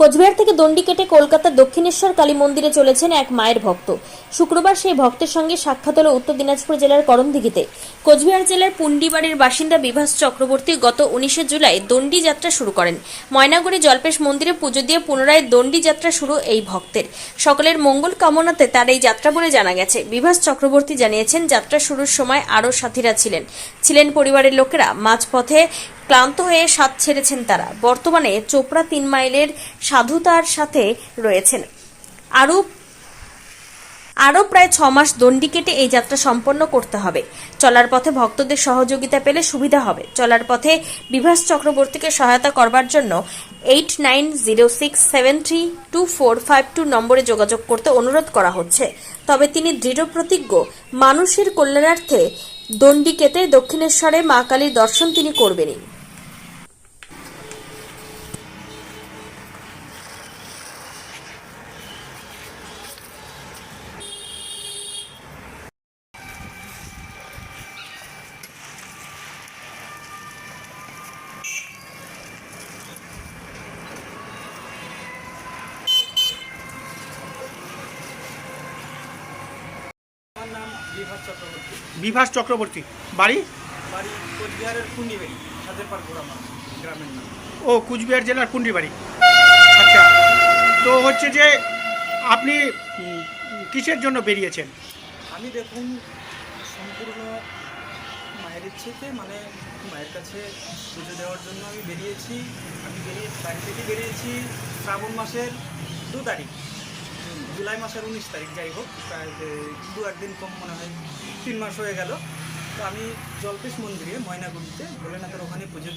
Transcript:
কোচবিহার থেকে দণ্ডি কেটে কলকাতার দক্ষিণেশ্বর কালী মন্দিরে চলেছেন এক মায়ের ভক্ত। শুক্রবার সেই ভক্তের সঙ্গে সাক্ষাৎ হল উত্তর দিনাজপুর জেলার করণদিঘিতে। কোচবিহার জেলার পুন্ডিবাড়ির বাসিন্দা বিভাস চক্রবর্তী গত উনিশে জুলাই দণ্ডি যাত্রা শুরু করেন। ময়নাগুড়ি জল্পেশ মন্দিরে পুজো দিয়ে পুনরায় দণ্ডি যাত্রা শুরু এই ভক্তের। সকলের মঙ্গল কামনাতে তার এই যাত্রা বলে জানা গেছে। বিভাস চক্রবর্তী জানিয়েছেন, যাত্রা শুরুর সময় আরও সাথীরা ছিলেন। ছিলেন পরিবারের লোকেরা। মাঝপথে ক্লান্ত হয়ে স্বাদ ছেড়েছেন তারা। বর্তমানে চোপড়া তিন মাইলের সাধুতার সাথে রয়েছেন। আরও আরও প্রায় ছ মাস দণ্ডি কেটে এই যাত্রা সম্পন্ন করতে হবে। চলার পথে ভক্তদের সহযোগিতা পেলে সুবিধা হবে। চলার পথে বিভাস চক্রবর্তীকে সহায়তা করবার জন্য eight nine zero six seven three two four five two নম্বরে যোগাযোগ করতে অনুরোধ করা হচ্ছে। তবে তিনি দৃঢ় প্রতিজ্ঞ, মানুষের কল্যাণার্থে দণ্ডি কেটে দক্ষিণেশ্বরে মা কালীর দর্শন তিনি করবেনই। নাম বিভাস চক্রবর্তী। বিভাস চক্রবর্তী। বাড়ি? বাড়ি কোচবিহারের কুন্ডিবাড়ি সাদেরপাড় গোড়ামা গ্রামের নাম। ও কুচবিহার জেলার কুন্ডি বাড়ি আচ্ছা তো হচ্ছে যে আপনি কিসের জন্য বেরিয়েছেন? আমি দেখুন সম্পূর্ণ মায়ের ইচ্ছেতে মানে মায়ের কাছে পুজো দেওয়ার জন্য আমি বেরিয়েছি। আমি বেরিয়ে বাড়ি থেকে বেরিয়েছি শ্রাবণ মাসের দু তারিখ। জুলাই মাসের উনিশ তারিখ, যাই হোক দু একদিন কম মনে হয়, তিন মাস হয়ে গেল। তো আমি জলপেশ মন্দিরে, ময়নাগুড়িতে, ভোলেনাথের ওখানে পুজো